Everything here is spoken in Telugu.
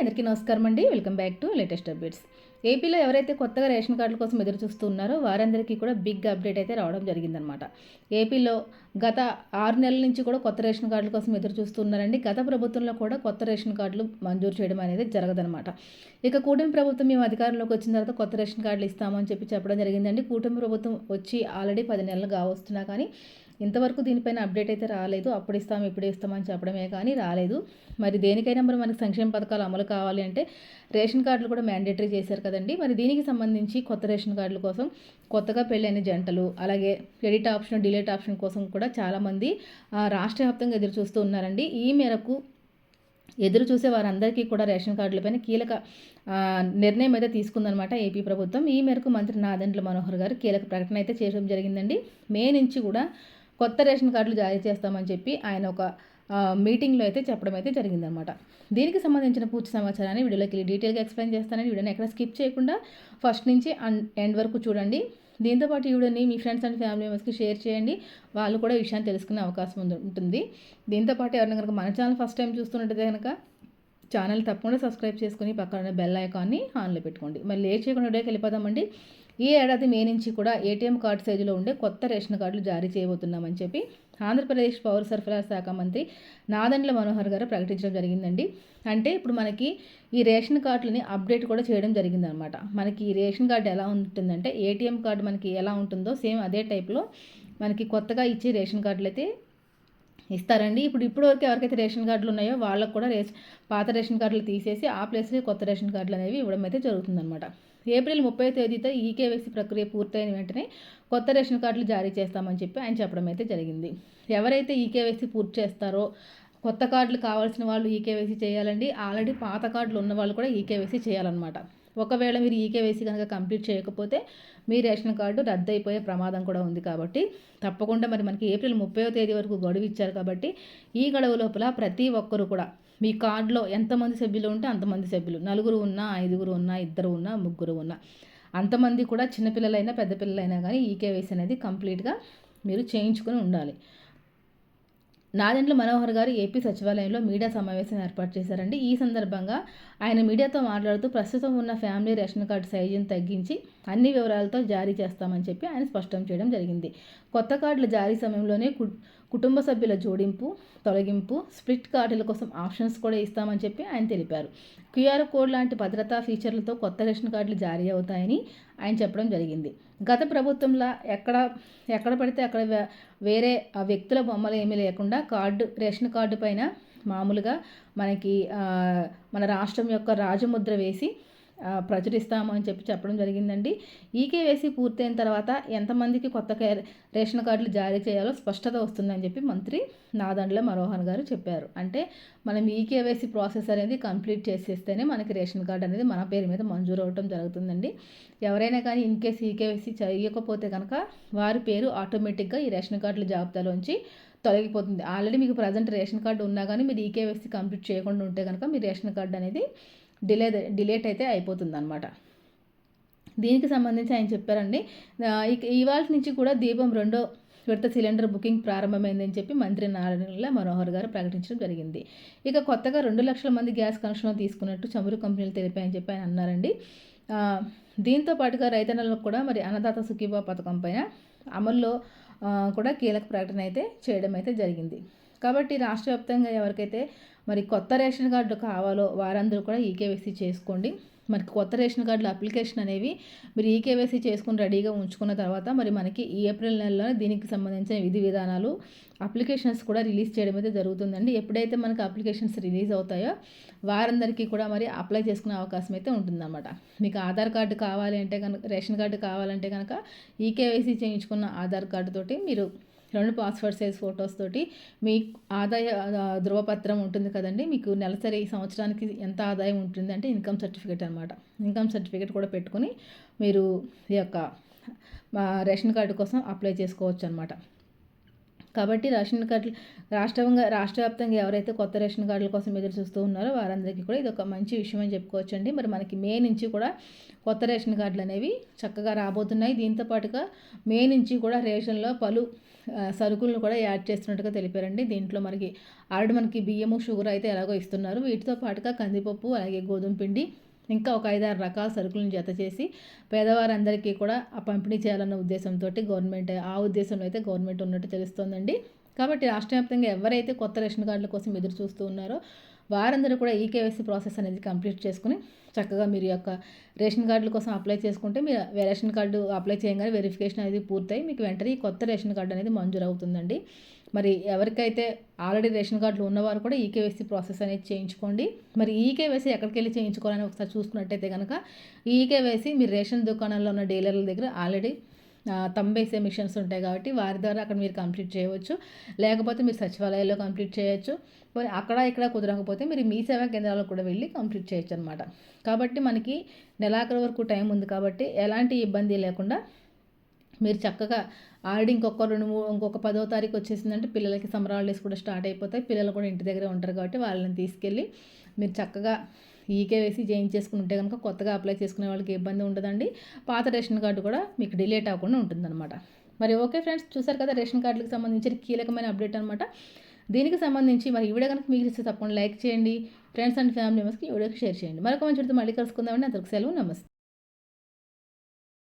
అందరికీ నమస్కారం అండి. Welcome back to latest updates. ఏపీలో ఎవరైతే కొత్తగా రేషన్ కార్డుల కోసం ఎదురు చూస్తున్నారో వారందరికీ కూడా బిగ్ అప్డేట్ అయితే రావడం జరిగిందనమాట ఏపీలో గత ఆరు నెలల నుంచి కూడా కొత్త రేషన్ కార్డుల కోసం ఎదురు చూస్తున్నారండి. గత ప్రభుత్వంలో కూడా కొత్త రేషన్ కార్డులు మంజూరు చేయడం అనేది జరగదనమాట ఇక కూటమి ప్రభుత్వం మేము అధికారంలోకి వచ్చిన తర్వాత కొత్త రేషన్ కార్డులు ఇస్తామని చెప్పి చెప్పడం జరిగిందండి. కూటమి ప్రభుత్వం వచ్చి ఆల్రెడీ పది నెలలు కావస్తున్నా కానీ ఇంతవరకు దీనిపైన అప్డేట్ అయితే రాలేదు. అప్పుడు ఇస్తాం ఇప్పుడు ఇస్తామని చెప్పడమే కానీ రాలేదు. మరి దేనికైనా మరి మనకి సంక్షేమ పథకాలు అమలు కావాలి అంటే రేషన్ కార్డులు కూడా మ్యాండేటరీ చేశారు కదండి. మరి దీనికి సంబంధించి కొత్త రేషన్ కార్డుల కోసం కొత్తగా పెళ్ళైన జంటలు అలాగే ఎడిట్ ఆప్షన్ డిలేట్ ఆప్షన్ కోసం కూడా చాలామంది రాష్ట్ర వ్యాప్తంగా ఎదురు చూస్తూ ఉన్నారండి. ఈ మేరకు ఎదురు చూసే వారందరికీ కూడా రేషన్ కార్డులపైన కీలక నిర్ణయం అయితే తీసుకుందనమాట ఏపీ ప్రభుత్వం. ఈ మేరకు మంత్రి నాదెండ్ల మనోహర్ గారు కీలక ప్రకటన అయితే చేయడం జరిగిందండి. మే నుంచి కూడా కొత్త రేషన్ కార్డులు జారీ చేస్తామని చెప్పి ఆయన ఒక మీటింగ్లో అయితే చెప్పడం అయితే జరిగిందనమాట. దీనికి సంబంధించిన పూర్తి సమాచారాన్ని వీడియోలోకి డీటెయిల్గా ఎక్స్ప్లెయిన్ చేస్తానని వీడియోని ఎక్కడ స్కిప్ చేయకుండా ఫస్ట్ నుంచి ఎండ్ వరకు చూడండి. దీంతోపాటు ఈ వీడియోని మీ ఫ్రెండ్స్ అండ్ ఫ్యామిలీ మెంబర్స్కి షేర్ చేయండి. వాళ్ళు కూడా ఈ విషయాన్ని తెలుసుకునే అవకాశం ఉంటుంది. దీంతోపాటు ఎవరైనా కనుక మన ఛానల్ ఫస్ట్ టైం చూస్తున్నట్టయితే కనుక ఛానల్ తప్పకుండా సబ్స్క్రైబ్ చేసుకుని పక్కన బెల్ ఐకాన్ని ఆన్లో పెట్టుకోండి. మరి లేట్ చేయకుండా వీడియోకి వెళ్ళిపోదామండి. ఈ ఏడాది మే నుంచి కూడా ఏటీఎం కార్డు సైజులో ఉండే కొత్త రేషన్ కార్డులు జారీ చేయబోతున్నామని చెప్పి ఆంధ్రప్రదేశ్ పౌర సరఫరా శాఖ మంత్రి నాదండ్ల మనోహర్ గారు ప్రకటించడం జరిగిందండి. అంటే ఇప్పుడు మనకి ఈ రేషన్ కార్డులని అప్డేట్ కూడా చేయడం జరిగిందనమాట. మనకి ఈ రేషన్ కార్డు ఎలా ఉంటుందంటే ఏటీఎం కార్డు మనకి ఎలా ఉంటుందో సేమ్ అదే టైప్లో మనకి కొత్తగా ఇచ్చే రేషన్ కార్డులు అయితే ఇస్తారండి. ఇప్పుడు ఇప్పటివరకు ఎవరికైతే రేషన్ కార్డులు ఉన్నాయో వాళ్ళకు కూడా రేషన్ పాత రేషన్ కార్డులు తీసేసి ఆ ప్లేస్లో కొత్త రేషన్ కార్డులు అనేవి ఇవ్వడం అయితే జరుగుతుందన్నమాట. ఏప్రిల్ ముప్పై తేదీతో ఈకేవైసీ ప్రక్రియ పూర్తయిన వెంటనే కొత్త రేషన్ కార్డులు జారీ చేస్తామని చెప్పి ఆయన చెప్పడం అయితే జరిగింది. ఎవరైతే ఈకేవైసీ పూర్తి చేస్తారో కొత్త కార్డులు కావాల్సిన వాళ్ళు ఈకేవైసీ చేయాలండి. ఆల్రెడీ పాత కార్డులు ఉన్న వాళ్ళు కూడా ఈకేవైసీ చేయాలన్నమాట. ఒకవేళ మీరు ఈకేవైసీ కనుక కంప్లీట్ చేయకపోతే మీ రేషన్ కార్డు రద్దు అయిపోయే ప్రమాదం కూడా ఉంది కాబట్టి తప్పకుండా మరి మనకి ఏప్రిల్ ముప్పైవ తేదీ వరకు గడువు ఇచ్చారు కాబట్టి ఈ గడువు లోపల ప్రతి ఒక్కరు కూడా మీ కార్డులో ఎంతమంది సభ్యులు ఉంటే అంతమంది సభ్యులు. నలుగురు ఉన్నా ఐదుగురు ఉన్నా ఇద్దరు ఉన్నా ముగ్గురు ఉన్నా. అంతమంది కూడా చిన్నపిల్లలైనా పెద్ద పిల్లలైనా కానీ ఈకేవైసీ అనేది కంప్లీట్గా మీరు చేయించుకొని ఉండాలి. నాదెండ్ల మనోహర్ గారు ఏపీ సచివాలయంలో మీడియా సమావేశం ఏర్పాటు చేశారండి. ఈ సందర్భంగా ఆయన మీడియాతో మాట్లాడుతూ ప్రస్తుతం ఉన్న ఫ్యామిలీ రేషన్ కార్డు సైజును తగ్గించి అన్ని వివరాలతో జారీ చేస్తామని చెప్పి ఆయన స్పష్టం చేయడం జరిగింది. కొత్త కార్డుల జారీ సమయంలోనే కుటుంబ సభ్యుల జోడింపు తొలగింపు స్ప్లిట్ కార్డుల కోసం ఆప్షన్స్ కూడా ఇస్తామని చెప్పి ఆయన తెలిపారు. క్యూఆర్ కోడ్ లాంటి భద్రతా ఫీచర్లతో కొత్త రేషన్ కార్డులు జారీ అవుతాయని ఆయన చెప్పడం జరిగింది. గత ప్రభుత్వంలో ఎక్కడ ఎక్కడ పడితే అక్కడ వేరే వ్యక్తుల బొమ్మలు ఏమీ లేకుండా కార్డు రేషన్ కార్డు పైన మామూలుగా మనకి మన రాష్ట్రం యొక్క రాజముద్ర వేసి ప్రచురిస్తాము అని చెప్పి చెప్పడం జరిగిందండి. ఈకేవేసీ పూర్తయిన తర్వాత ఎంతమందికి కొత్త రేషన్ కార్డులు జారీ చేయాలో స్పష్టత వస్తుందని చెప్పి మంత్రి నాదండ్ల మనోహర్ గారు చెప్పారు. అంటే మనం ఈకేవైసీ ప్రాసెస్ అనేది కంప్లీట్ చేసేస్తేనే మనకి రేషన్ కార్డు అనేది మన పేరు మీద మంజూరు అవడం జరుగుతుందండి. ఎవరైనా కానీ ఇన్ కేసు ఈకేవైసీ చేయకపోతే కనుక వారి పేరు ఆటోమేటిక్గా ఈ రేషన్ కార్డుల జాబితాలోంచి తొలగిపోతుంది. ఆల్రెడీ మీకు ప్రజెంట్ రేషన్ కార్డు ఉన్నా కానీ మీరు ఈకేవైసీ కంప్లీట్ చేయకుండా ఉంటే కనుక మీ రేషన్ కార్డు అనేది డిలే డిలేట్ అయితే అయిపోతుంది అనమాట దీనికి సంబంధించి ఆయన చెప్పారండి ఇవాళ నుంచి కూడా దీపం రెండో విడత సిలిండర్ బుకింగ్ ప్రారంభమైందని చెప్పి మంత్రి నారాయణ మనోహర్ గారు ప్రకటించడం జరిగింది. ఇక కొత్తగా రెండు లక్షల మంది గ్యాస్ కనెక్షన్ తీసుకున్నట్టు చమురు కంపెనీలు తెలిపాయని చెప్పి ఆయన అన్నారండి. దీంతో పాటుగా రైతన్నలకు కూడా మరి అన్నదాత సుఖీబా పథకం పైన అమల్లో కూడా కీలక ప్రకటన అయితే చేయడం అయితే జరిగింది. కాబట్టి రాష్ట్ర వ్యాప్తంగా ఎవరికైతే మరి కొత్త రేషన్ కార్డు కావాలో వారందరూ కూడా ఈకేవైసీ చేసుకోండి. మరి కొత్త రేషన్ కార్డుల అప్లికేషన్ అనేవి మీరు ఈకేవైసీ చేసుకుని రెడీగా ఉంచుకున్న తర్వాత మరి మనకి ఈ ఏప్రిల్ నెలలో దీనికి సంబంధించిన విధి విధానాలు అప్లికేషన్స్ కూడా రిలీజ్ చేయడం అయితే జరుగుతుందండి. ఎప్పుడైతే మనకి అప్లికేషన్స్ రిలీజ్ అవుతాయో వారందరికీ కూడా మరి అప్లై చేసుకునే అవకాశం అయితే ఉంటుందన్నమాట. మీకు ఆధార్ కార్డు కావాలి అంటే కనుక రేషన్ కార్డు కావాలంటే కనుక ఈకేవైసీ చేయించుకున్న ఆధార్ కార్డుతోటి మీరు రెండు పాస్పోర్ట్ సైజ్ ఫొటోస్ తోటి మీ ఆదాయ ధృవపత్రం ఉంటుంది కదండి. మీకు నెలసరి సంవత్సరానికి ఎంత ఆదాయం ఉంటుంది అంటే ఇన్కమ్ సర్టిఫికేట్ అనమాట ఇన్కమ్ సర్టిఫికేట్ కూడా పెట్టుకుని మీరు ఈ యొక్క రేషన్ కార్డు కోసం అప్లై చేసుకోవచ్చు అనమాట కాబట్టి రేషన్ కార్డులు రాష్ట్రంగా రాష్ట్ర వ్యాప్తంగా ఎవరైతే కొత్త రేషన్ కార్డుల కోసం ఎదురు చూస్తూ ఉన్నారో వారందరికీ కూడా ఇది ఒక మంచి విషయం అని చెప్పుకోవచ్చండి. మరి మనకి మే నుంచి కూడా కొత్త రేషన్ కార్డులు అనేవి చక్కగా రాబోతున్నాయి. దీంతో పాటుగా మే నుంచి కూడా రేషన్లో పలు సరుకులను కూడా యాడ్ చేస్తున్నట్టుగా తెలిపారండి. దీంట్లో మనకి ఆల్రెడీ మనకి బియ్యము షుగర్ అయితే ఎలాగో ఇస్తున్నారు. వీటితో పాటుగా కందిపప్పు అలాగే గోధుమ పిండి ఇంకా ఒక ఐదారు రకాల సరుకులను జత చేసి పేదవారందరికీ కూడా ఆ పంపిణీ చేయాలన్న ఉద్దేశంతో గవర్నమెంట్ ఆ ఉద్దేశంలో అయితే గవర్నమెంట్ ఉన్నట్టు తెలుస్తోందండి. కాబట్టి రాష్ట్ర వ్యాప్తంగా ఎవరైతే కొత్త రేషన్ కార్డుల కోసం ఎదురు చూస్తూ ఉన్నారో వారందరూ కూడా ఈ కేవైసీ ప్రాసెస్ అనేది కంప్లీట్ చేసుకుని చక్కగా మీరు యొక్క రేషన్ కార్డుల కోసం అప్లై చేసుకుంటే మీరు రేషన్ కార్డు అప్లై చేయగానే వెరిఫికేషన్ అనేది పూర్తయి మీకు వెంటనే ఈ కొత్త రేషన్ కార్డు అనేది మంజూరు అవుతుందండి మరి ఎవరికైతే ఆల్రెడీ రేషన్ కార్డులు ఉన్నవారు కూడా ఈకేవైసీ ప్రాసెస్ అనేది చేయించుకోండి. మరి ఈకేవైసీ ఎక్కడికి వెళ్ళి చేయించుకోవాలని ఒకసారి చూసుకున్నట్టయితే కనుక ఈకేవైసీ మీరు రేషన్ దుకాణంలో ఉన్న డీలర్ల దగ్గర ఆల్రెడీ తంబేసే మిషన్స్ ఉంటాయి కాబట్టి వారి ద్వారా అక్కడ మీరు కంప్లీట్ చేయవచ్చు. లేకపోతే మీరు సచివాలయాల్లో కంప్లీట్ చేయొచ్చు. మరి అక్కడ ఇక్కడ కుదరకపోతే మీరు మీ సేవా కేంద్రాలకు కూడా వెళ్ళి కంప్లీట్ చేయొచ్చు అనమాట కాబట్టి మనకి నెలాఖరు వరకు టైం ఉంది కాబట్టి ఎలాంటి ఇబ్బంది లేకుండా మీరు చక్కగా ఆల్రెడీ ఇంకొక రెండు మూడు ఇంకొక పదో తారీఖు వచ్చేసిందంటే పిల్లలకి సమ్మర్ హాలిడేస్ కూడా స్టార్ట్ అయిపోతాయి. పిల్లలు కూడా ఇంటి దగ్గరే ఉంటారు కాబట్టి వాళ్ళని తీసుకెళ్ళి మీరు చక్కగా ఈకే వేసి చేయించేసుకుని ఉంటే కనుక కొత్తగా అప్లై చేసుకునే వాళ్ళకి ఇబ్బంది ఉండదండి. పాత రేషన్ కార్డు కూడా మీకు డిలేట్ అవ్వకుండా ఉంటుందన్నమాట. మరి ఓకే ఫ్రెండ్స్ చూసారు కదా రేషన్ కార్డులకు సంబంధించిన కీలకమైన అప్డేట్ అనమాట దీనికి సంబంధించి మరి ఈ వీడియో కనుక మీకు ఇస్తే తప్పకుండా లైక్ చేయండి. ఫ్రెండ్స్ అండ్ ఫ్యామిలీ మెంబర్స్కి ఈ వీడియోకి షేర్ చేయండి. మరొక మంచి మళ్ళీ కలుసుకుందామండి. అంతకు సెలవు నమస్తే.